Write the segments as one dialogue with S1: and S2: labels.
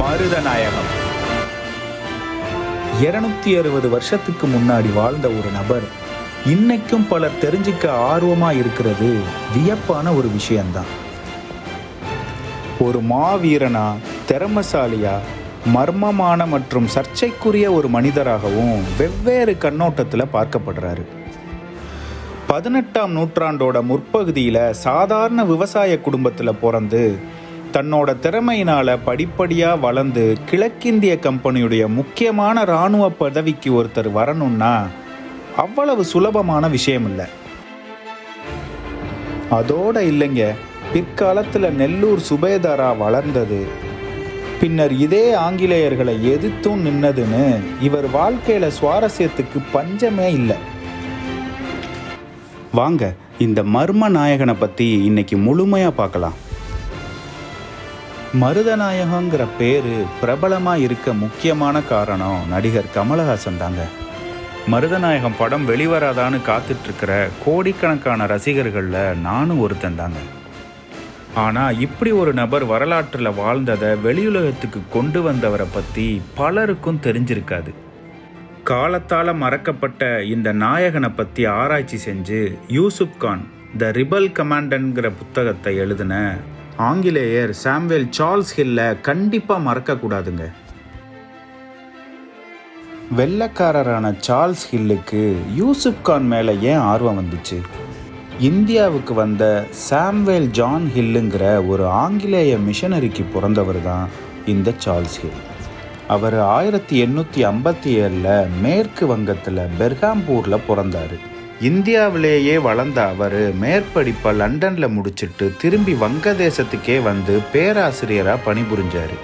S1: மருதநாயகம். இருநூத்தி அறுபது வருஷத்துக்கு முன்னாடி வாழ்ந்த ஒரு நபர் இன்னைக்கும் பலர் தெரிஞ்சுக்க ஆர்வமா இருக்கிறது வியப்பான ஒரு விஷயம்தான். ஒரு மாவீரனா திறமசாலியா மர்மமான மற்றும் சர்ச்சைக்குரிய ஒரு மனிதராகவும் வெவ்வேறு கண்ணோட்டத்தில் பார்க்கப்படுறாரு. பதினெட்டாம் நூற்றாண்டோட முற்பகுதியில் சாதாரண விவசாய குடும்பத்தில் பிறந்து தன்னோட திறமையினால படிப்படியாக வளர்ந்து கிழக்கிந்திய கம்பெனியுடைய முக்கியமான இராணுவ பதவிக்கு ஒருத்தர் வரணும்னா அவ்வளவு சுலபமான விஷயம் இல்லை அதோட இல்லைங்க. பிற்காலத்தில் நெல்லூர் சுபேதாரா வளர்ந்தது. பின்னர் இதே ஆங்கிலேயர்களை எதிர்த்தும் நின்னதுன்னு இவர் வாழ்க்கையில சுவாரஸ்யத்துக்கு பஞ்சமே இல்லை. வாங்க இந்த மர்ம நாயகனை பற்றி இன்னைக்கு முழுமையாக பார்க்கலாம். மருதநாயகங்கிற பேரு பிரபலமாக இருக்க முக்கியமான காரணம் நடிகர் கமலஹாசன் தாங்க. மருதநாயகம் படம் வெளிவராதான்னு காத்துட்டு இருக்கிற கோடிக்கணக்கான ரசிகர்களில் நானும் ஒருத்தன் தாங்க. ஆனால் இப்படி ஒரு நபர் வரலாற்றில் வாழ்ந்ததை வெளியுலகத்துக்கு கொண்டு வந்தவரை பற்றி பலருக்கும் தெரிஞ்சிருக்காது. காலத்தால் மறக்கப்பட்ட இந்த நாயகனை பற்றி ஆராய்ச்சி செஞ்சு யூசுப் கான் த ரிபல் கமாண்டன்கிற புத்தகத்தை எழுதின ஆங்கிலேயர் சாம்வேல் சார்ல்ஸ் ஹில்லை கண்டிப்பாக மறக்கக்கூடாதுங்க. வெள்ளக்காரரான சார்ல்ஸ் ஹில்லுக்கு யூசுப் கான் மேலே ஏன் ஆர்வம் வந்துச்சு? இந்தியாவுக்கு வந்த சாம்வேல் ஜான் ஹில்லுங்கிற ஒரு ஆங்கிலேய மிஷனரிக்கு பிறந்தவர் தான் இந்த சார்ல்ஸ் ஹில். அவர் ஆயிரத்தி எண்ணூற்றி ஐம்பத்தி ஏழில் மேற்கு வங்கத்தில் பெர்காம்பூரில் பிறந்தார். இந்தியாவிலேயே வளர்ந்த அவர் மேற்படிப்பை லண்டனில் முடிச்சிட்டு திரும்பி வங்கதேசத்துக்கே வந்து பேராசிரியராக பணிபுரிஞ்சார்.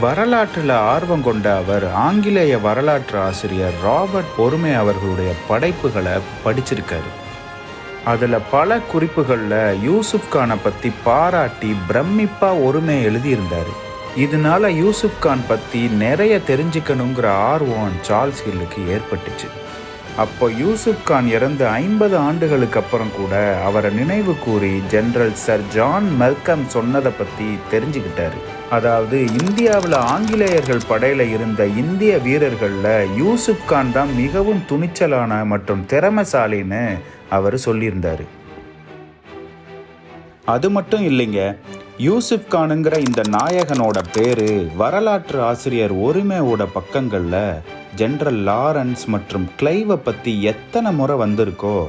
S1: வரலாற்றில் ஆர்வம் கொண்ட அவர் ஆங்கிலேய வரலாற்று ஆசிரியர் ராபர்ட் பொறுமை அவர்களுடைய படைப்புகளை படிச்சிருக்காரு. அதில் பல குறிப்புகளில் யூசுப் கானை பற்றி பாராட்டி பிரமிப்பாக ஒருமை எழுதியிருந்தார். இதனால யூசுப் கான் பற்றி நிறைய தெரிஞ்சுக்கணுங்கிற ஆர்வம் சார்ல்ஸ் ஹில்லுக்கு ஏற்பட்டுச்சு. அப்போ யூசுப் கான் இறந்து ஐம்பது ஆண்டுகளுக்கு அப்புறம் கூட அவரை நினைவு கூறி ஜெனரல் சர் ஜான் மெல்கம் சொன்னதை பற்றி தெரிஞ்சுக்கிட்டாரு. அதாவது இந்தியாவில் ஆங்கிலேயர்கள் படையில் இருந்த இந்திய வீரர்களில் யூசுப் கான் தான் மிகவும் துணிச்சலான மற்றும் திறமைசாலின்னு அவர் சொல்லியிருந்தார். அது மட்டும் இல்லைங்க யூசுப் கானுங்கிற இந்த நாயகனோட பேரு வரலாற்று ஆசிரியர் ஒருமையோட பக்கங்களில் ஜென்ரல் லாரன்ஸ் மற்றும் கிளைவை பற்றி எத்தனை முறை வந்திருக்கோ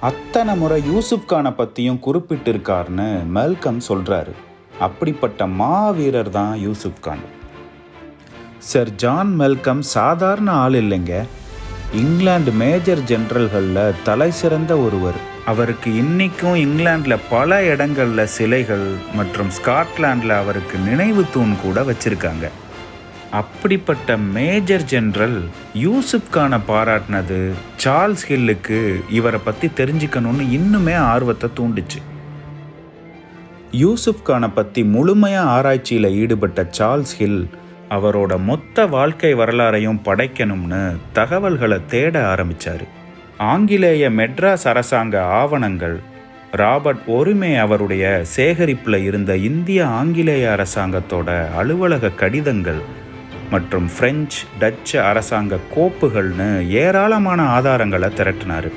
S1: அத்தனை முறை யூசுப் கானை பற்றியும் குறிப்பிட்டிருக்காருன்னு மெல்கம் சொல்கிறாரு அப்படிப்பட்ட மாவீரர் தான் Yusuf Khan. Sir John Malcolm சாதாரண ஆள் இல்லைங்க. இங்கிலாந்து மேஜர் ஜெனரல்களில் தலை சிறந்த ஒருவர். அவருக்கு இன்னைக்கும் இங்கிலாந்தில் பல இடங்களில் சிலைகள் மற்றும் ஸ்காட்லாண்டில் அவருக்கு நினைவு தூண் கூட வச்சிருக்காங்க. அப்படிப்பட்ட மேஜர் ஜெனரல் யூசுப் கானை பாராட்டினது சார்ல்ஸ் ஹில்லுக்கு இவரை பற்றி தெரிஞ்சுக்கணும்னு இன்னுமே ஆர்வத்தை தூண்டுச்சு. யூசுப் கானை பற்றி முழுமையாக ஆராய்ச்சியில் ஈடுபட்ட சார்ல்ஸ் ஹில் அவரோட மொத்த வாழ்க்கை வரலாறையும் படைக்கணும்னு தகவல்களை தேட ஆரம்பித்தார் ஆங்கிலேய மெட்ராஸ் அரசாங்க ஆவணங்கள் ராபர்ட் ஒருமே அவருடைய சேகரிப்பில் இருந்த இந்திய ஆங்கிலேய அரசாங்கத்தோட அலுவலக கடிதங்கள் மற்றும் பிரெஞ்சு டச்சு அரசாங்க கோப்புகள்னு ஏராளமான ஆதாரங்களை திரட்டினார்.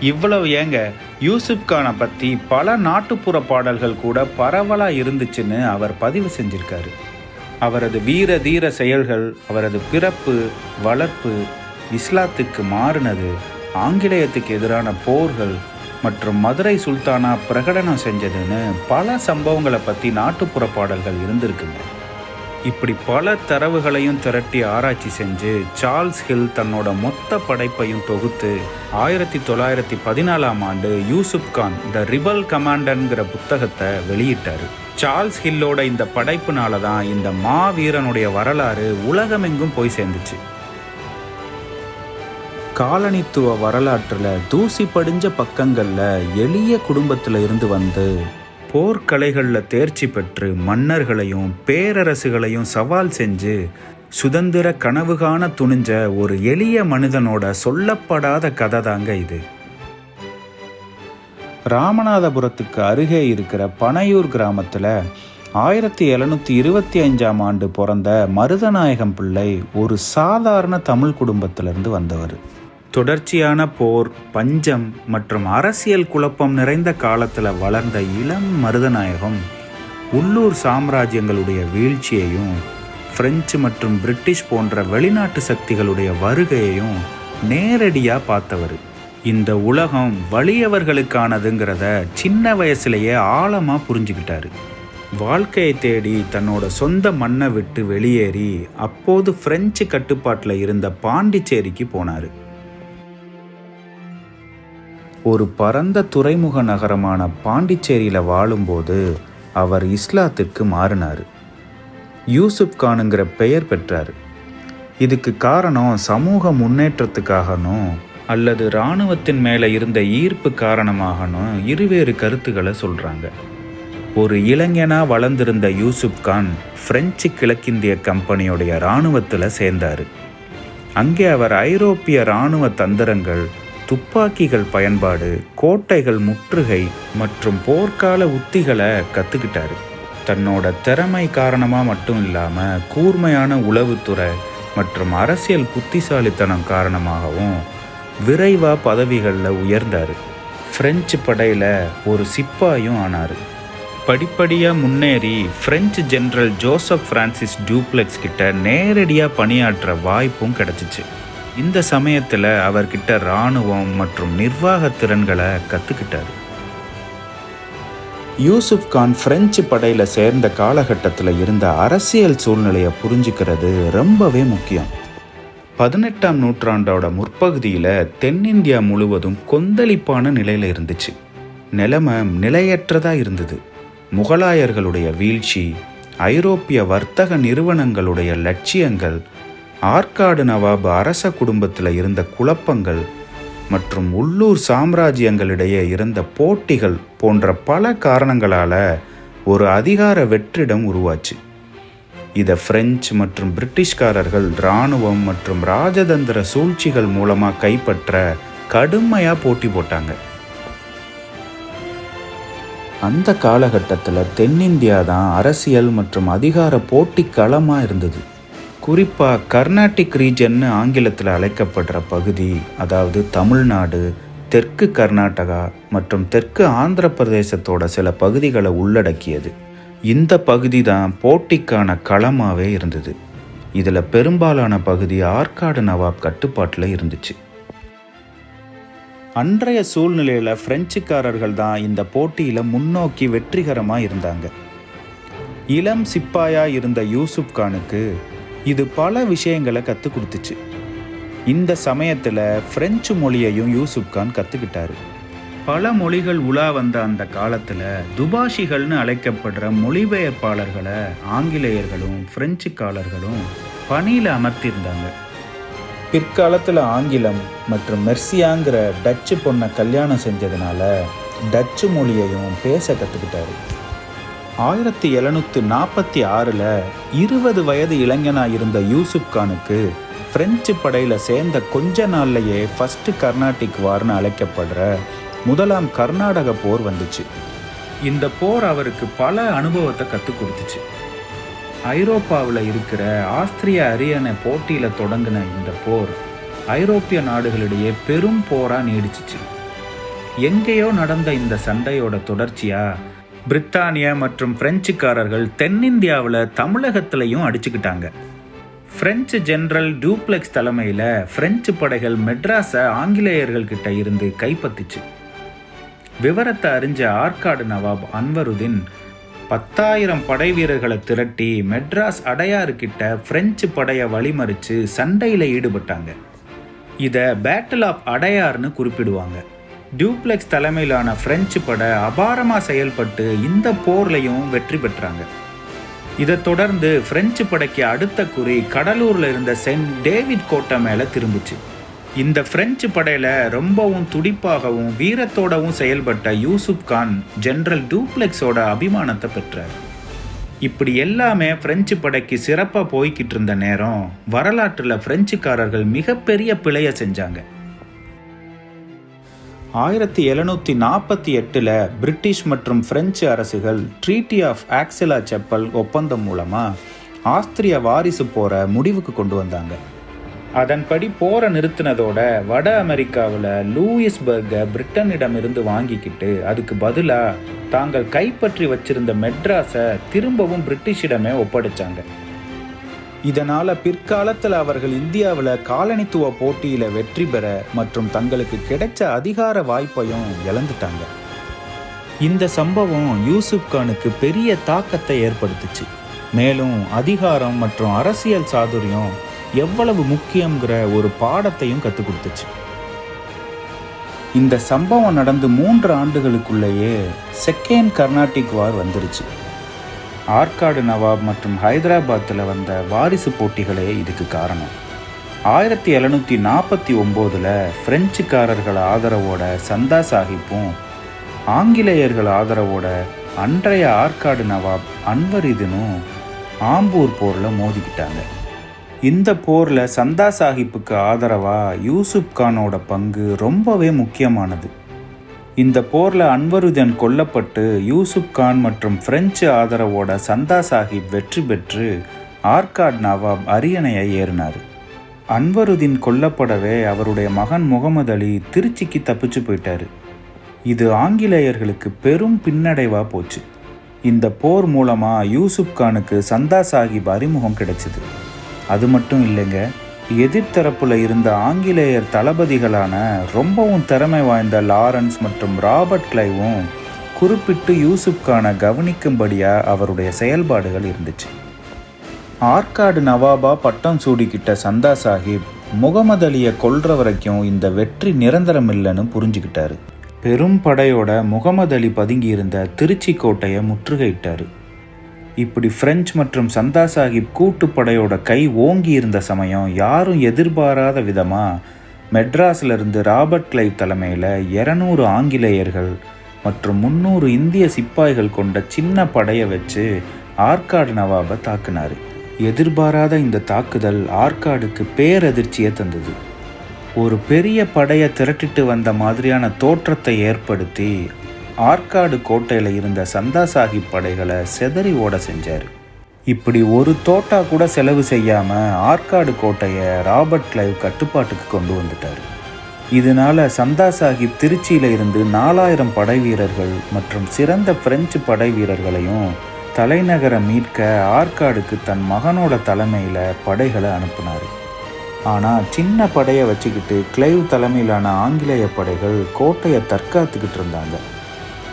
S1: இவ்வளவு ஏங்க? யூசுப் கானை பற்றி பல நாட்டுப்புற பாடல்கள் கூட பரவலாக இருந்துச்சுன்னு அவர் பதிவு செஞ்சிருக்காரு. அவரது வீர தீர செயல்கள் அவரது பிறப்பு வளர்ப்பு இஸ்லாத்துக்கு மாறினது ஆங்கிலேயத்துக்கு எதிரான போர்கள் மற்றும் மதுரை சுல்தானா பிரகடனம் செஞ்சதுன்னு பல சம்பவங்களை பற்றி நாட்டுப்புற பாடல்கள் இருந்திருக்குங்க. இப்படி பல தரவுகளையும் திரட்டி ஆராய்ச்சி செஞ்சு சார்ல்ஸ் ஹில் தன்னோட மொத்த படைப்பையும் தொகுத்து ஆயிரத்தி தொள்ளாயிரத்தி பதினாலாம் ஆண்டு யூசுப் கான் த ரிபல் கமாண்டன்கிற புத்தகத்தை வெளியிட்டார். சார்ல்ஸ் ஹில்லோட இந்த படைப்புனால தான் இந்த மாவீரனுடைய வரலாறு உலகமெங்கும் போய் சேர்ந்துச்சு. காலனித்துவ வரலாற்றில் தூசி படிஞ்ச பக்கங்களில் எளிய குடும்பத்தில் இருந்து வந்து போர்க்கலைகளில் தேர்ச்சி பெற்று மன்னர்களையும் பேரரசுகளையும் சவால் செஞ்சு சுதந்திர கனவு காண துணிஞ்ச ஒரு எளிய மனிதனோட சொல்லப்படாத கதை தாங்க இது. ராமநாதபுரத்துக்கு அருகே இருக்கிற பனையூர் கிராமத்தில் ஆயிரத்தி எழுநூற்றி இருபத்தி அஞ்சாம் ஆண்டு பிறந்த மருதநாயகம் பிள்ளை ஒரு சாதாரண தமிழ் குடும்பத்திலிருந்து வந்தவர். தொடர்ச்சியான போர் பஞ்சம் மற்றும் அரசியல் குழப்பம் நிறைந்த காலத்தில் வளர்ந்த இளம் மருதநாயகம் உள்ளூர் சாம்ராஜ்யங்களுடைய வீழ்ச்சியையும் பிரெஞ்சு மற்றும் பிரிட்டிஷ் போன்ற வெளிநாட்டு சக்திகளுடைய வருகையையும் நேரடியாக பார்த்தவர். இந்த உலகம் வலியவர்களுக்கானதுங்கிறத சின்ன வயசுலேயே ஆழமாக புரிஞ்சுக்கிட்டாரு. வாழ்க்கையை தேடி தன்னோட சொந்த மண்ணை விட்டு வெளியேறி அப்போது பிரெஞ்சு கட்டுப்பாட்டில் இருந்த பாண்டிச்சேரிக்கு போனார். ஒரு பரந்த துறைமுக நகரமான பாண்டிச்சேரியில் வாழும்போது அவர் இஸ்லாத்திற்கு மாறினார். யூசுப் கானுங்கிற பெயர் பெற்றார். இதுக்கு காரணம் சமூக முன்னேற்றத்துக்காகனும் அல்லது இராணுவத்தின் மேலே இருந்த ஈர்ப்பு காரணமாகனும் இருவேறு கருத்துக்களை சொல்கிறாங்க ஒரு இளைஞனாக வளர்ந்திருந்த யூசுப் கான் பிரெஞ்சு கிழக்கிந்திய கம்பெனியுடைய இராணுவத்தில் சேர்ந்தார். அங்கே அவர் ஐரோப்பிய இராணுவ தந்திரங்கள் துப்பாக்கிகள் பயன்பாடு கோட்டைகள் முற்றுகை மற்றும் போர்க்கால உத்திகளை கற்றுக்கிட்டாரு தன்னோட திறமை காரணமாக மட்டும் இல்லாமல் கூர்மையான உளவுத்துறை மற்றும் அரசியல் புத்திசாலித்தனம் காரணமாகவும் விரைவாக பதவிகளில் உயர்ந்தார். பிரெஞ்சு படையில் ஒரு சிப்பாயும் ஆனார். படிப்படியாக முன்னேறி French general Joseph Francis Dupleix கிட்ட நேரடியாக பணியாற்ற வாய்ப்பும் கிடச்சிச்சு. இந்த சமயத்தில் அவர்கிட்ட இராணுவம் மற்றும் நிர்வாக திறன்களை கற்றுக்கிட்டார் யூசுப் கான் பிரெஞ்சு படையில் சேர்ந்த காலகட்டத்தில் இருந்த அரசியல் சூழ்நிலையை புரிஞ்சுக்கிறது ரொம்பவே முக்கியம். பதினெட்டாம் நூற்றாண்டோட முற்பகுதியில் தென்னிந்தியா முழுவதும் கொந்தளிப்பான நிலையில் இருந்துச்சு. நிலைமை நிலையற்றதாக இருந்தது. முகலாயர்களுடைய வீழ்ச்சி ஐரோப்பிய வர்த்தக நிறுவனங்களுடைய லட்சியங்கள் ஆற்காடு நவாபு அரச குடும்பத்தில் இருந்த குழப்பங்கள் மற்றும் உள்ளூர் சாம்ராஜ்யங்களிடையே இருந்த போட்டிகள் போன்ற பல காரணங்களால் ஒரு அதிகார வெற்றிடம் உருவாச்சு. இதை பிரெஞ்சு மற்றும் பிரிட்டிஷ்காரர்கள் இராணுவம் மற்றும் ராஜதந்திர சூழ்ச்சிகள் மூலமாக கைப்பற்ற கடுமையாக போட்டி போட்டாங்க. அந்த காலகட்டத்தில் தென்னிந்தியா தான் அரசியல் மற்றும் அதிகார போட்டி களமாக இருந்தது. குறிப்பாக கர்நாடிக் ரீஜன்னு ஆங்கிலத்தில் அழைக்கப்படுற பகுதி அதாவது தமிழ்நாடு தெற்கு கர்நாடகா மற்றும் தெற்கு ஆந்திர பிரதேசத்தோட சில பகுதிகளை உள்ளடக்கியது. இந்த பகுதி தான் போட்டிக்கான களமாகவே இருந்தது. இதில் பெரும்பாலான பகுதி ஆற்காடு நவாப் கட்டுப்பாட்டில் இருந்துச்சு. அன்றைய சூழ்நிலையில் பிரெஞ்சுக்காரர்கள் தான் இந்த போட்டியில் முன்னோக்கி வெற்றிகரமாக இருந்தாங்க. இளம் சிப்பாயாக இருந்த யூசுப் கானுக்கு இது பல விஷயங்களை கற்றுக் கொடுத்துச்சு. இந்த சமயத்தில் ஃப்ரெஞ்சு மொழியையும் யூசுப் கான் கற்றுக்கிட்டாரு பல மொழிகள் உலா வந்த அந்த காலத்தில் துபாஷிகள்னு அழைக்கப்படுற மொழிபெயர்ப்பாளர்களை ஆங்கிலேயர்களும் பிரெஞ்சுக்காரர்களும் பணியில் அமர்த்தியிருந்தாங்க. பிற்காலத்தில் ஆங்கிலம் மற்றும் மெர்சியாங்கிற டச்சு பொண்ணை கல்யாணம் செஞ்சதுனால டச்சு மொழியையும் பேச கற்றுக்கிட்டாரு ஆயிரத்தி எழுநூற்றி நாற்பத்தி ஆறில் இருபது வயது இளைஞனாக இருந்த யூசுப் கானுக்கு பிரெஞ்சு படையில் சேர்ந்த கொஞ்ச நாள்லையே ஃபஸ்ட்டு கர்நாடிக் வார்னு அழைக்கப்படுற முதலாம் கர்நாடக போர் வந்துச்சு. இந்த போர் அவருக்கு பல அனுபவத்தை கற்றுக் கொடுத்துச்சு. ஐரோப்பாவில் இருக்கிற ஆஸ்திரிய அரியணை போட்டியில் தொடங்கின இந்த போர் ஐரோப்பிய நாடுகளிடையே பெரும் போராக நீடிச்சிச்சு. எங்கேயோ நடந்த இந்த சண்டையோட தொடர்ச்சியாக பிரித்தானிய மற்றும் பிரெஞ்சுக்காரர்கள் தென்னிந்தியாவில் தமிழகத்திலையும் அடிச்சுக்கிட்டாங்க. பிரெஞ்சு ஜெனரல் டூப்ளெக்ஸ் தலைமையில் பிரெஞ்சு படைகள் மெட்ராஸை ஆங்கிலேயர்கள் கிட்ட இருந்து கைப்பற்றிச்சு. விவரத்தை அறிஞ்ச ஆற்காடு நவாப் அன்வருதீன் பத்தாயிரம் படை வீரர்களை திரட்டி மெட்ராஸ் அடையாறுக்கிட்ட பிரெஞ்சு படையை வழிமறித்து சண்டையில் ஈடுபட்டாங்க. இதை பேட்டில் ஆஃப் அடையார்னு குறிப்பிடுவாங்க. டியூப்ளெக்ஸ் தலைமையிலான பிரெஞ்சு படை அபாரமாக செயல்பட்டு இந்த போர்லையும் வெற்றி பெற்றாங்க. இதை தொடர்ந்து பிரெஞ்சு படைக்கு அடுத்த குறி கடலூரில் இருந்த சென்ட் டேவிட் கோட்டை மேலே திரும்பிச்சு. இந்த பிரெஞ்சு படையில் ரொம்பவும் துடிப்பாகவும் வீரத்தோடவும் செயல்பட்ட யூசுப் கான் ஜென்ரல் டூப்ளெக்ஸோட அபிமானத்தை பெற்றார். இப்படி எல்லாமே பிரெஞ்சு படைக்கு சிறப்பாக போய்கிட்டு இருந்த நேரம் வரலாற்றில் பிரெஞ்சுக்காரர்கள் மிகப்பெரிய பிழையை செஞ்சாங்க. ஆயிரத்தி எழுநூற்றி நாற்பத்தி எட்டில் பிரிட்டிஷ் மற்றும் பிரெஞ்சு அரசுகள் ட்ரீட்டி ஆஃப் ஆக்சிலா செப்பல் ஒப்பந்தம் மூலமாக ஆஸ்திரிய வாரிசு போரை முடிவுக்கு கொண்டு வந்தாங்க. அதன்படி போரை நிறுத்தினதோட வட அமெரிக்காவில் லூயிஸ்பர்கை பிரிட்டனிடமிருந்து வாங்கிக்கிட்டு அதுக்கு பதிலாக தாங்கள் கைப்பற்றி வச்சிருந்த மெட்ராஸை திரும்பவும் பிரிட்டிஷிடமே ஒப்படைச்சாங்க. இதனால் பிற்காலத்தில் அவர்கள் இந்தியாவில் காலனித்துவ போட்டியில் வெற்றி பெற மற்றும் தங்களுக்கு கிடைச்ச அதிகார வாய்ப்பையும் இழந்துட்டாங்க. இந்த சம்பவம் யூசுப் கானுக்கு பெரிய தாக்கத்தை ஏற்படுத்துச்சு. மேலும் அதிகாரம் மற்றும் அரசியல் சாதுரியம் எவ்வளவு முக்கியங்கிற ஒரு பாடத்தையும் கற்றுக் கொடுத்துச்சு. இந்த சம்பவம் நடந்து மூன்று ஆண்டுகளுக்குள்ளேயே செகண்ட் கர்நாடிக் வார் வந்துருச்சு. ஆற்காடு நவாப் மற்றும் ஹைதராபாத்தில் வந்த வாரிசு போட்டிகளே இதுக்கு காரணம். ஆயிரத்தி எழுநூற்றி நாற்பத்தி ஒம்போதில் பிரெஞ்சுக்காரர்கள் ஆதரவோட சந்தா சாஹிப்பும் ஆங்கிலேயர்கள் ஆதரவோட அன்றைய ஆற்காடு நவாப் அன்வர் இதுனும் ஆம்பூர் போரில் மோதிக்கிட்டாங்க. இந்த போரில் சந்தா சாஹிப்புக்கு ஆதரவாக யூசுப் கானோட பங்கு ரொம்பவே முக்கியமானது. இந்த போரில் அன்வருதன் கொல்லப்பட்டு யூசுப் கான் மற்றும் பிரெஞ்சு ஆதரவோட சந்தா சாஹிப் வெற்றி பெற்று ஆர்காட் நவாப் அரியணையை ஏறினார். அன்வருதீன் கொல்லப்படவே அவருடைய மகன் முகமது அலி திருச்சிக்கு தப்பிச்சு போயிட்டாரு. இது ஆங்கிலேயர்களுக்கு பெரும் பின்னடைவாக போச்சு. இந்த போர் மூலமாக யூசுப் கானுக்கு சந்தா சாஹிப் அறிமுகம் கிடைச்சிது. அது மட்டும் இல்லைங்க எதிர்த்தரப்புல இருந்த ஆங்கிலேயர் தளபதிகளான ரொம்பவும் திறமை வாய்ந்த லாரன்ஸ் மற்றும் ராபர்ட் கிளைவும் குறிப்பிட்டு யூசுப் கானை கவனிக்கும்படியா அவருடைய செயல்பாடுகள் இருந்துச்சு. ஆற்காடு நவாபா பட்டம் சூடிக்கிட்ட சந்தா சாஹிப் முகமது அலியை கொல்ற வரைக்கும் இந்த வெற்றி நிரந்தரம் இல்லைன்னு புரிஞ்சுக்கிட்டாரு. பெரும் படையோட முகமது அலி பதுங்கியிருந்த திருச்சி கோட்டையை முற்றுகையிட்டாரு. இப்படி பிரெஞ்சு மற்றும் சந்தா சாஹிப் கூட்டுப்படையோட கை ஓங்கி இருந்த சமயம் யாரும் எதிர்பாராத விதமாக மெட்ராஸிலிருந்து ராபர்ட் கிளைவ் தலைமையில் இரநூறு ஆங்கிலேயர்கள் மற்றும் முந்நூறு இந்திய சிப்பாய்கள் கொண்ட சின்ன படையை வச்சு ஆற்காடு நவாபை தாக்குனார். எதிர்பாராத இந்த தாக்குதல் ஆற்காடுக்கு பேரதிர்ச்சியை தந்தது. ஒரு பெரிய படையை திரட்டிட்டு வந்த மாதிரியான தோற்றத்தை ஏற்படுத்தி ஆற்காடு கோட்டையில் இருந்த சந்தா சாஹிப் படைகளை செதறி ஓட செஞ்சார். இப்படி ஒரு தோட்டா கூட செலவு செய்யாமல் ஆற்காடு கோட்டையை ராபர்ட் கிளைவ் கட்டுப்பாட்டுக்கு கொண்டு வந்துட்டார். இதனால சந்தா சாஹிப் திருச்சியில் இருந்து நாலாயிரம் படை வீரர்கள் மற்றும் சிறந்த பிரெஞ்சு படை வீரர்களையும் தலைநகரை மீட்க ஆற்காடுக்கு தன் மகனோட தலைமையில் படைகளை அனுப்பினார். ஆனால் சின்ன படையை வச்சுக்கிட்டு கிளைவ் தலைமையிலான ஆங்கிலேய படைகள் கோட்டையை தற்காத்துக்கிட்டு இருந்தாங்க.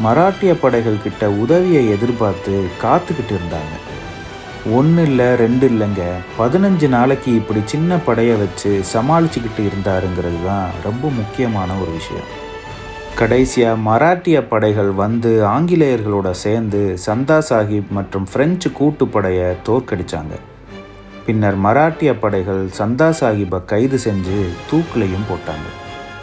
S1: மராட்டிய படைகள் கிட்ட உதவியை எதிர்பார்த்து காத்துக்கிட்டு இருந்தாங்க. ஒன்று இல்லை ரெண்டு இல்லைங்க. பதினஞ்சு நாளைக்கு இப்படி சின்ன படையை வச்சு சமாளிச்சுக்கிட்டு இருந்தாருங்கிறது தான் ரொம்ப முக்கியமான ஒரு விஷயம். கடைசியாக மராட்டிய படைகள் வந்து ஆங்கிலேயர்களோட சேர்ந்து சந்தா சாஹிப் மற்றும் பிரெஞ்சு கூட்டுப்படையை தோற்கடித்தாங்க பின்னர் மராட்டிய படைகள் சந்தா சாஹிப்பை கைது செஞ்சு தூக்கிலையும் போட்டாங்க.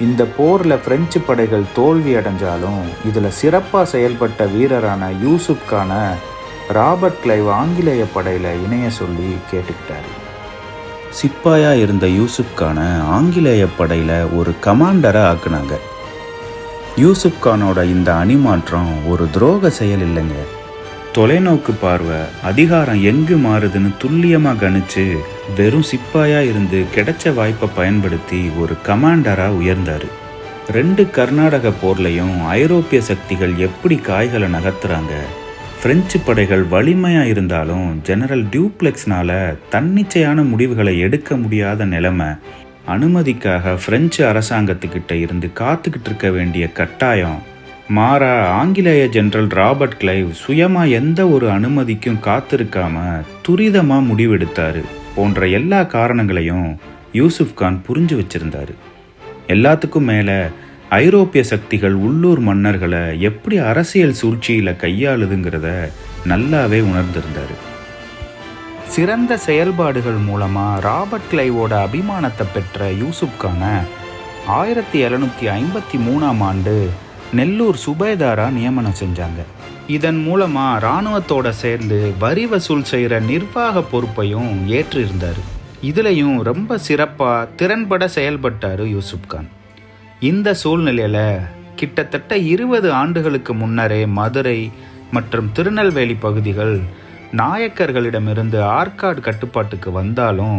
S1: இந்த போரில் பிரெஞ்சு படைகள் தோல்வி அடைஞ்சாலும் இதில் சிறப்பாக செயல்பட்ட வீரரான யூசுப் கான ராபர்ட் கிளைவ் ஆங்கிலேய படையில் இணைய சொல்லி கேட்டுக்கிட்டாரு. சிப்பாயாக இருந்த யூசுப் கான ஆங்கிலேய படையில் ஒரு கமாண்டரை ஆக்குனாங்க. யூசுப் கானோட இந்த அணிமாற்றம் ஒரு துரோக செயல் இல்லைங்க. தொலைநோக்கு பார்வை அதிகாரம் எங்கு மாறுதுன்னு துல்லியமாக கணிச்சு வெறும் சிப்பாயா இருந்து கிடைச்ச வாய்ப்பை பயன்படுத்தி ஒரு கமாண்டரா உயர்ந்தார். ரெண்டு கர்நாடக போர்லையும் ஐரோப்பிய சக்திகள் எப்படி காய்களை நகர்த்துறாங்க? பிரெஞ்சு படைகள் வலிமையாக இருந்தாலும் ஜெனரல் டியூப்ளெக்ஸ்னால தன்னிச்சையான முடிவுகளை எடுக்க முடியாத நிலைமை. அனுமதிக்காக பிரெஞ்சு அரசாங்கத்துக்கிட்ட இருந்து காத்துக்கிட்டு இருக்க வேண்டிய கட்டாயம். மாறா ஆங்கிலேய ஜெனரல் ராபர்ட் கிளைவ் சுயமாக எந்த ஒரு அனுமதிக்கும் காத்திருக்காம துரிதமாக முடிவெடுத்தாரு போன்ற எல்லா காரணங்களையும் யூசுப் கான் புரிஞ்சு வச்சிருந்தாரு. எல்லாத்துக்கும் மேலே ஐரோப்பிய சக்திகள் உள்ளூர் மன்னர்களை எப்படி அரசியல் சூழ்ச்சியில் கையாளுதுங்கிறத நல்லாவே உணர்ந்திருந்தார். சிறந்த செயல்பாடுகள் மூலமாக ராபர்ட் கிளைவோட அபிமானத்தை பெற்ற யூசுப் கான ஆயிரத்தி எழுநூற்றி ஐம்பத்தி மூணாம் ஆண்டு நெல்லூர் சுபேதாரா நியமனம் செஞ்சாங்க. இதன் மூலமா இராணுவத்தோட சேர்ந்து வரி வசூல் செய்கிற நிர்வாக பொறுப்பையும் ஏற்று இருந்தார் இதுலையும் ரொம்ப சிறப்பாக திறன்பட செயல்பட்டார் யூசுப் கான். இந்த சூழ்நிலையில் கிட்டத்தட்ட இருபது ஆண்டுகளுக்கு முன்னரே மதுரை மற்றும் திருநெல்வேலி பகுதிகள் நாயக்கர்களிடமிருந்து ஆற்காடு கட்டுப்பாட்டுக்கு வந்தாலும்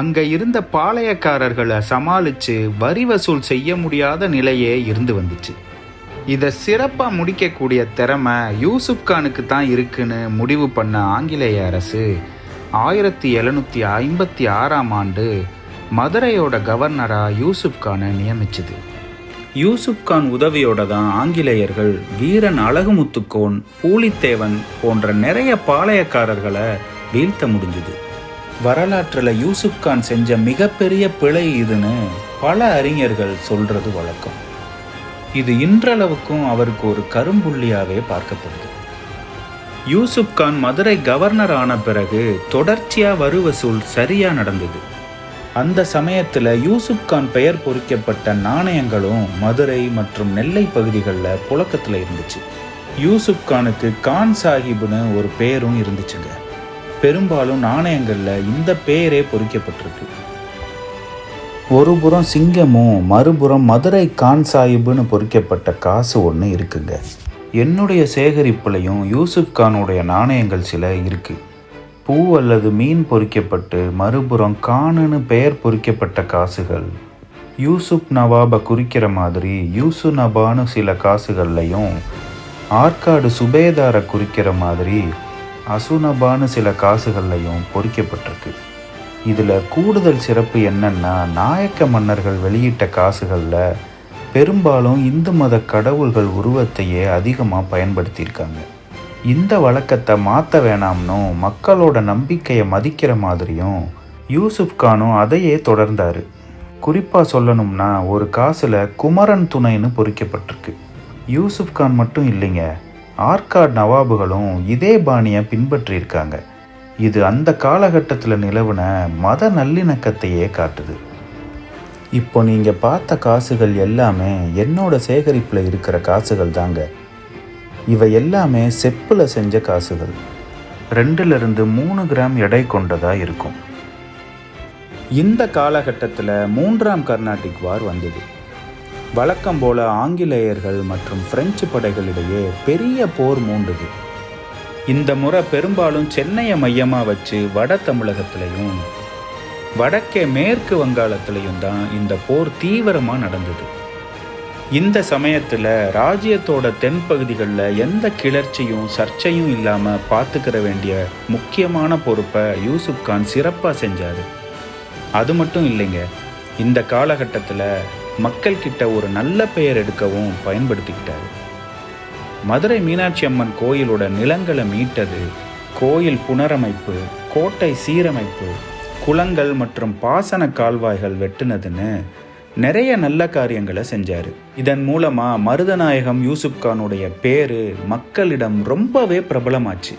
S1: அங்கே இருந்த பாளையக்காரர்களை சமாளித்து வரி வசூல் செய்ய முடியாத நிலையே இருந்து வந்துச்சு. இதை சிறப்பாக முடிக்கக்கூடிய திறமை யூசுப் கானுக்கு தான் இருக்குன்னு முடிவு பண்ண ஆங்கிலேய அரசு ஆயிரத்தி எழுநூற்றி ஐம்பத்தி ஆறாம் ஆண்டு மதுரையோட கவர்னராக யூசுப் கானை நியமிச்சுது. யூசுப் கான் உதவியோட தான் ஆங்கிலேயர்கள் வீரன் அழகுமுத்துக்கோன் பூலித்தேவன் போன்ற நிறைய பாளையக்காரர்களை வீழ்த்த முடிஞ்சுது. வரலாற்றில் யூசுப் கான் செஞ்ச மிகப்பெரிய பிழை இதுன்னு பல அறிஞர்கள் சொல்றது வழக்கம். இது இன்றளவுக்கும் அவருக்கு ஒரு கரும்புள்ளியாகவே பார்க்கப்படுது. யூசுப் கான் மதுரை கவர்னர் ஆன பிறகு தொடர்ச்சியாக வரி வசூல் சரியாக நடந்தது. அந்த சமயத்தில் யூசுப் கான் பெயர் பொறிக்கப்பட்ட நாணயங்களும் மதுரை மற்றும் நெல்லை பகுதிகளில் புழக்கத்தில் இருந்துச்சு. யூசுப் கானுக்கு கான் சாஹிப்னு ஒரு பேரும் இருந்துச்சுங்க. பெரும்பாலும் நாணயங்களில் இந்த பெயரே பொறிக்கப்பட்டிருக்கு. ஒருபுறம் சிங்கமும் மறுபுறம் மதுரை கான் சாஹிப்னு பொறிக்கப்பட்ட காசு ஒன்று இருக்குங்க. என்னுடைய சேகரிப்புலையும் யூசுப் கானுடைய நாணயங்கள் சில இருக்குது பூ அல்லது மீன் பொறிக்கப்பட்டு மறுபுறம் கானுன்னு பெயர் பொறிக்கப்பட்ட காசுகள். யூசுப் நவாபை குறிக்கிற மாதிரி யூசு நபான்னு சில காசுகள்லையும் ஆற்காடு சுபேதாரை குறிக்கிற மாதிரி அசுனபான்னு சில காசுகள்லையும் பொறிக்கப்பட்டிருக்கு. இதில் கூடுதல் சிறப்பு என்னன்னா நாயக்க மன்னர்கள் வெளியிட்ட காசுகளில் பெரும்பாலும் இந்து மத கடவுள்கள் உருவத்தையே அதிகமாக பயன்படுத்தியிருக்காங்க. இந்த வழக்கத்தை மாற்ற வேணாம்னும் மக்களோட நம்பிக்கையை மதிக்கிற மாதிரியும் யூசுப் கானும் அதையே தொடர்ந்தார். குறிப்பாக சொல்லணும்னா ஒரு காசில் குமரன் துணைன்னு பொறிக்கப்பட்டிருக்கு. யூசுப் கான் மட்டும் இல்லைங்க ஆர்காட் நவாபுகளும் இதே பாணியை பின்பற்றியிருக்காங்க. இது அந்த காலகட்டத்தில் நிலவுன மத நல்லிணக்கத்தையே காட்டுது. இப்போ நீங்கள் பார்த்த காசுகள் எல்லாமே என்னோட சேகரிப்பில் இருக்கிற காசுகள் தாங்க. இவை எல்லாமே செப்பில் செஞ்ச காசுகள். ரெண்டுலேருந்து மூணு கிராம் எடை கொண்டதாக இருக்கும். இந்த காலகட்டத்தில் மூன்றாம் கர்நாடிக் வார் வந்தது. வழக்கம் போல ஆங்கிலேயர்கள் மற்றும் பிரெஞ்சு படைகளிடையே பெரிய போர் மூண்டது. இந்த முறை பெரும்பாலும் சென்னையை மையமாக வச்சு வட தமிழகத்திலையும் வடக்கே மேற்கு வங்காளத்திலையும் தான் இந்த போர் தீவிரமாக நடந்தது. இந்த சமயத்தில் ராஜ்யத்தோட தென்பகுதிகளில் எந்த கிளர்ச்சியும் சர்ச்சையும் இல்லாமல் பார்த்துக்கிற வேண்டிய முக்கியமான பொறுப்பை யூசுப் கான் சிறப்பாக செஞ்சார். அது மட்டும் இல்லைங்க இந்த காலகட்டத்தில் மக்கள்கிட்ட ஒரு நல்ல பெயர் எடுக்கவும் பயன்படுத்திக்கிட்டாரு. மதுரை மீனாட்சி அம்மன் கோயிலோட நிலங்களை மீட்டது கோயில் புனரமைப்பு கோட்டை சீரமைப்பு குளங்கள் மற்றும் பாசன கால்வாய்கள் வெட்டுனதுன்னு நிறைய நல்ல காரியங்களை செஞ்சார். இதன் மூலமாக மருதநாயகம் யூசுப் கானுடைய பேரு மக்களிடம் ரொம்பவே பிரபலமாச்சு.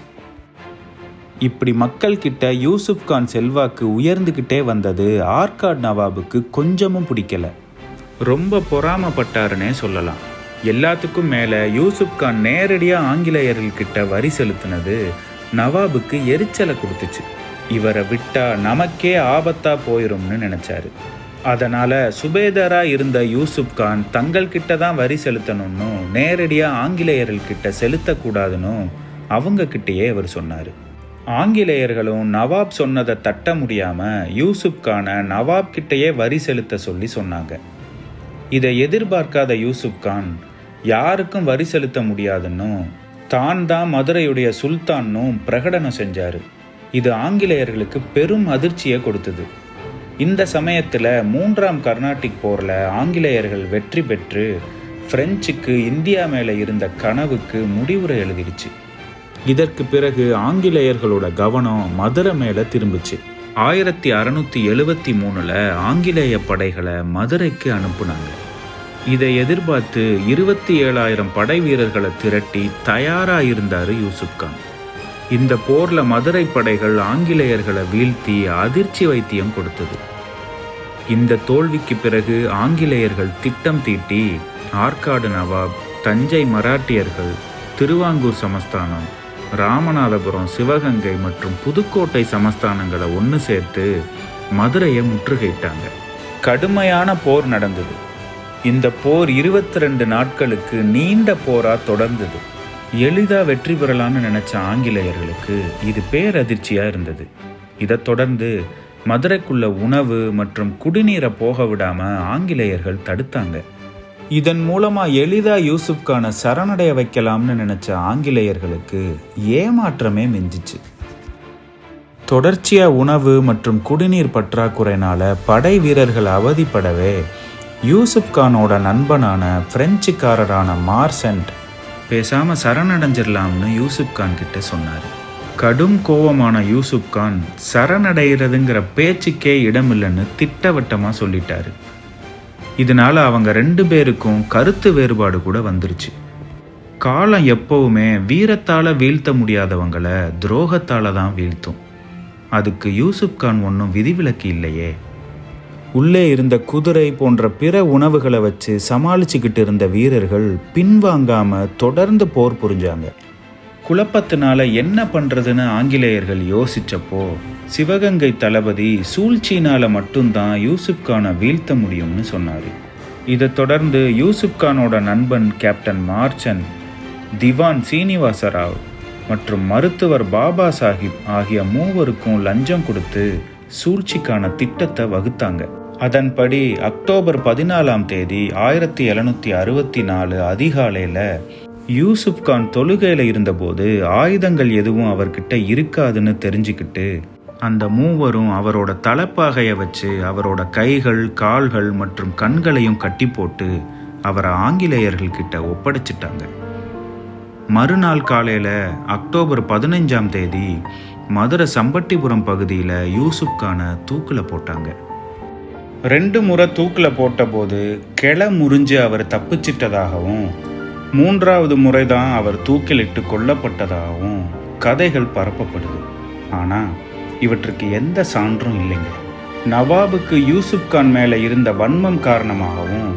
S1: இப்படி மக்கள் கிட்ட யூசுப் கான் செல்வாக்கு உயர்ந்துக்கிட்டே வந்தது ஆர்காட் நவாபுக்கு கொஞ்சமும் பிடிக்கல. ரொம்ப பொறாமப்பட்டாருன்னே சொல்லலாம். எல்லாத்துக்கும் மேலே யூசுப் கான் நேரடியாக ஆங்கிலேயர்கள்கிட்ட வரி செலுத்தினது நவாபுக்கு எரிச்சலை கொடுத்துச்சு. இவரை விட்டா நமக்கே ஆபத்தா போயிரும்னு நினைச்சாரு. அதனால சுபேதாராக இருந்த யூசுப் கான் தங்கள்கிட்ட தான் வரி செலுத்தணும்னு நேரடியாக ஆங்கிலேயர்கள்கிட்ட செலுத்தக்கூடாதுன்னு அவங்கக்கிட்டேயே அவர் சொன்னார். ஆங்கிலேயர்களும் நவாப் சொன்னதை தட்ட முடியாமல் யூசுப் கானை நவாப் கிட்டேயே வரி செலுத்த சொல்லி சொன்னாங்க. இதை எதிர்பார்க்காத யூசுப் கான் யாருக்கும் வரி செலுத்த முடியாதுன்னும் தான் தான் மதுரையுடைய சுல்தான்னும் பிரகடனம் செஞ்சார். இது ஆங்கிலேயர்களுக்கு பெரும் அதிர்ச்சியை கொடுத்தது. இந்த சமயத்தில் மூன்றாம் கர்நாடிக் போரில் ஆங்கிலேயர்கள் வெற்றி பெற்று பிரெஞ்சுக்கு இந்தியா மேலே இருந்த கனவுக்கு முடிவுரை எழுதிடுச்சு. இதற்கு பிறகு ஆங்கிலேயர்களோட கவனம் மதுரை மேலே திரும்பிச்சு. ஆயிரத்தி அறநூற்றி எழுபத்தி மூணில் ஆங்கிலேய படைகளை மதுரைக்கு அனுப்புனாங்க. இதை எதிர்பார்த்து இருபத்தி ஏழாயிரம் படை வீரர்களை திரட்டி தயாராக இருந்தார் யூசுப் கான். இந்த போரில் மதுரை படைகள் ஆங்கிலேயர்களை வீழ்த்தி அதிர்ச்சி வைத்தியம் கொடுத்தது. இந்த தோல்விக்கு பிறகு ஆங்கிலேயர்கள் திட்டம் தீட்டி ஆற்காடு நவாப் தஞ்சை மராட்டியர்கள் திருவாங்கூர் சமஸ்தானம் ராமநாதபுரம் சிவகங்கை மற்றும் புதுக்கோட்டை சமஸ்தானங்களை ஒன்று சேர்த்து மதுரையை முற்றுகையிட்டாங்க. கடுமையான போர் நடந்தது. இந்த போர் இருபத்தி ரெண்டு நாட்களுக்கு நீண்ட போராக தொடர்ந்தது. எளிதாக வெற்றி பெறலாம்னு நினச்ச ஆங்கிலேயர்களுக்கு இது பேரதிர்ச்சியாக இருந்தது. இதைத் தொடர்ந்து மதுரைக்குள்ள உணவு மற்றும் குடிநீரை போக விடாமல் ஆங்கிலேயர்கள் தடுத்தாங்க. இதன் மூலமா எளிதா யூசுப்கான சரணடைய வைக்கலாம்னு நினைச்ச ஆங்கிலேயர்களுக்கு ஏமாற்றமே மிஞ்சிச்சு. தொடர்ச்சியா உணவு மற்றும் குடிநீர் பற்றாக்குறைனால படை வீரர்கள் அவதிப்படவே யூசுப்கானோட நண்பனான பிரெஞ்சுக்காரரான மார்சன்ட் பேசாம சரணடைஞ்சிடலாம்னு யூசுப்கான் கிட்ட சொன்னார். கடும் கோவமான யூசுப்கான் சரணடைகிறதுங்கிற பேச்சுக்கே இடமில்லைன்னு திட்டவட்டமாக சொல்லிட்டாரு. இதனால் அவங்க ரெண்டு பேருக்கும் கருத்து வேறுபாடு கூட வந்துருச்சு. காலம் எப்பவுமே வீரத்தால் வீழ்த்த முடியாதவங்களை துரோகத்தால் தான் வீழ்த்தும். அதுக்கு யூசுப் கான் ஒன்றும் விதிவிலக்கு இல்லையே. உள்ளே இருந்த குதிரை போன்ற பிற உணவுகளை வச்சு சமாளிச்சுக்கிட்டு இருந்த வீரர்கள் பின்வாங்காமல் தொடர்ந்து போர் புரிஞ்சாங்க. குழப்பத்தினால என்ன பண்றதுன்னு ஆங்கிலேயர்கள் யோசிச்சப்போ சிவகங்கை தளபதி சூழ்ச்சியினால மட்டும்தான் யூசுப் கானை வீழ்த்த முடியும்னு சொன்னார். இதை தொடர்ந்து யூசுப் கானோட நண்பன் கேப்டன் மார்ச்சன் திவான் சீனிவாசராவ் மற்றும் மருத்துவர் பாபா சாஹிப் ஆகிய மூவருக்கும் லஞ்சம் கொடுத்து சூழ்ச்சிக்கான திட்டத்தை வகுத்தாங்க. அதன்படி அக்டோபர் பதினாலாம் தேதி ஆயிரத்தி எழுநூத்தி அறுபத்தி நாலு அதிகாலையில் யூசுப் கான் தொழுகையில் இருந்தபோது ஆயுதங்கள் எதுவும் அவர்கிட்ட இருக்காதுன்னு தெரிஞ்சுக்கிட்டு அந்த மூவரும் அவரோட தலைப்பாகையை வச்சு அவரோட கைகள் கால்கள் மற்றும் கண்களையும் கட்டி போட்டு அவரை ஆங்கிலேயர்கள் கிட்ட ஒப்படைச்சிட்டாங்க. மறுநாள் காலையில் அக்டோபர் பதினைஞ்சாம் தேதி மதுரை சம்பட்டிபுரம் பகுதியில் யூசுப் கானை தூக்கில் போட்டாங்க. ரெண்டு முறை தூக்கில் போட்டபோது கிளை முறிஞ்சு அவர் தப்பிச்சிட்டதாகவும் மூன்றாவது முறைதான் அவர் தூக்கிலிட்டு கொல்லப்பட்டதாகவும் கதைகள் பரப்பப்படுது. ஆனால் இவற்றுக்கு எந்த சான்றும் இல்லைங்க. நவாபுக்கு யூசுப் கான் மேலே இருந்த வன்மம் காரணமாகவும்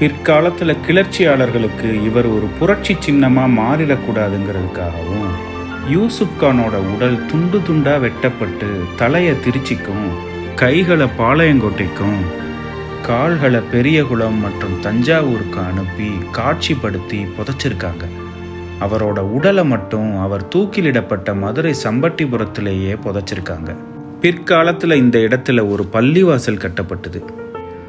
S1: பிற்காலத்தில் கிளர்ச்சியாளர்களுக்கு இவர் ஒரு புரட்சி சின்னமாக மாறிடக்கூடாதுங்கிறதுக்காகவும் யூசுப் கானோட உடல் துண்டு துண்டாக வெட்டப்பட்டு தலையை திருச்சிக்கும் கைகளை பாளையங்கோட்டைக்கும் கால்களை பெரியகுளம் மற்றும் தஞ்சாவூருக்கு அனுப்பி காட்சிப்படுத்தி புதைச்சிருக்காங்க. அவரோட உடலை மட்டும் அவர் தூக்கிலிடப்பட்ட மதுரை சம்பட்டிபுரத்திலேயே புதைச்சிருக்காங்க. பிற்காலத்தில் இந்த இடத்துல ஒரு பள்ளிவாசல் கட்டப்பட்டது.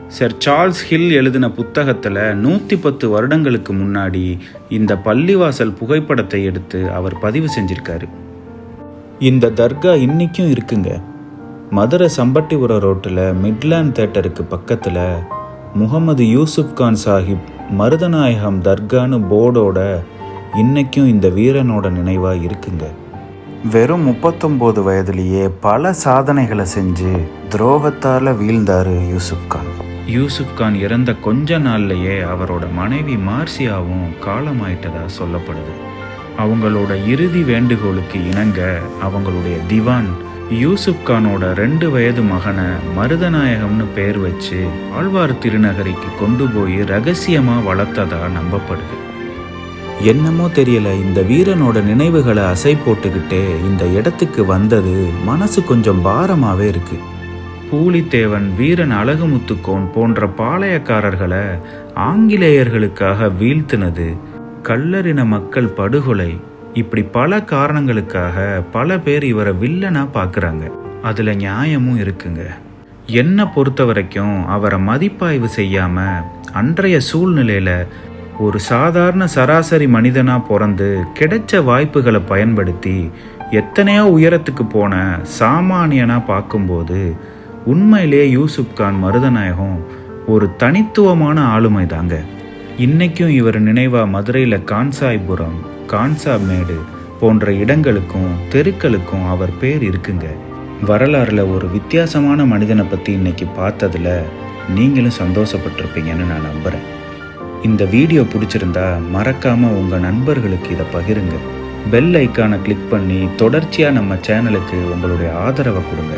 S1: சர் சார்ல்ஸ் ஹில் எழுதின புத்தகத்தில் நூற்றி பத்து வருடங்களுக்கு முன்னாடி இந்த பள்ளிவாசல் புகைப்படத்தை எடுத்து அவர் பதிவு செஞ்சிருக்காரு. இந்த தர்கா இன்னைக்கும் இருக்குங்க. மதுரை சம்பட்டிபுரம் ரோட்டில் மிட்லாண்ட் தேட்டருக்கு பக்கத்தில் முகமது யூசுப் கான் சாஹிப் மருதநாயகம் தர்கான்னு போர்டோட இன்னைக்கும் இந்த வீரனோட நினைவாக இருக்குங்க. வெறும் முப்பத்தொம்போது வயதுலேயே பல சாதனைகளை செஞ்சு துரோகத்தால் வீழ்ந்தாரு யூசுப் கான். யூசுப் கான் இறந்த கொஞ்ச நாள்லயே அவரோட மனைவி மார்சியாவும் காலமாயிட்டதா சொல்லப்படுது. அவங்களோட இறுதி வேண்டுகோளுக்கு இணங்க அவங்களுடைய திவான் யூசுப் கானோட ரெண்டு வயது மகனை மருதநாயகம்னு பேர் வச்சு ஆழ்வார் திருநகரிக்கு கொண்டு போய் ரகசியமாக வளர்த்ததா நம்பப்படுது. என்னமோ தெரியல இந்த வீரனோட நினைவுகளை அசை போட்டுக்கிட்டே இந்த இடத்துக்கு வந்தது மனசு கொஞ்சம் பாரமாகவே இருக்கு. பூலித்தேவன் வீரன் அழகுமுத்துக்கோன் போன்ற பாளையக்காரர்களை ஆங்கிலேயர்களுக்காக வீழ்த்தினது கல்லறின மக்கள் படுகொலை இப்படி பல காரணங்களுக்காக பல பேர் இவரை வில்லனா பார்க்குறாங்க அதில் நியாயமும் இருக்குங்க. என்னை பொறுத்த வரைக்கும் அவரை மதிப்பாய்வு செய்யாம அன்றைய சூழ்நிலையில ஒரு சாதாரண சராசரி மனிதனா பிறந்து கிடைச்ச வாய்ப்புகளை பயன்படுத்தி எத்தனையோ உயரத்துக்கு போன சாமானியனா பார்க்கும்போது உண்மையிலேயே யூசுப் கான் மருதநாயகம் ஒரு தனித்துவமான ஆளுமை தாங்க இன்னைக்கும் இவர் நினைவா மதுரையில் கான்சாய்புரம் கான்சா மேடு போன்ற இடங்களுக்கும் தெருக்களுக்கும் அவர் பேர் இருக்குங்க. வரலாறுல ஒரு வித்தியாசமான மனிதனை பற்றி இன்னைக்கு பார்த்ததுல நீங்களும் சந்தோஷப்பட்டிருப்பீங்கன்னு நான் நம்புகிறேன் இந்த வீடியோ பிடிச்சிருந்தா மறக்காம உங்க நண்பர்களுக்கு இதை பகிருங்க. பெல் ஐக்கானை கிளிக் பண்ணி தொடர்ச்சியாக நம்ம சேனலுக்கு உங்களுடைய ஆதரவை கொடுங்க.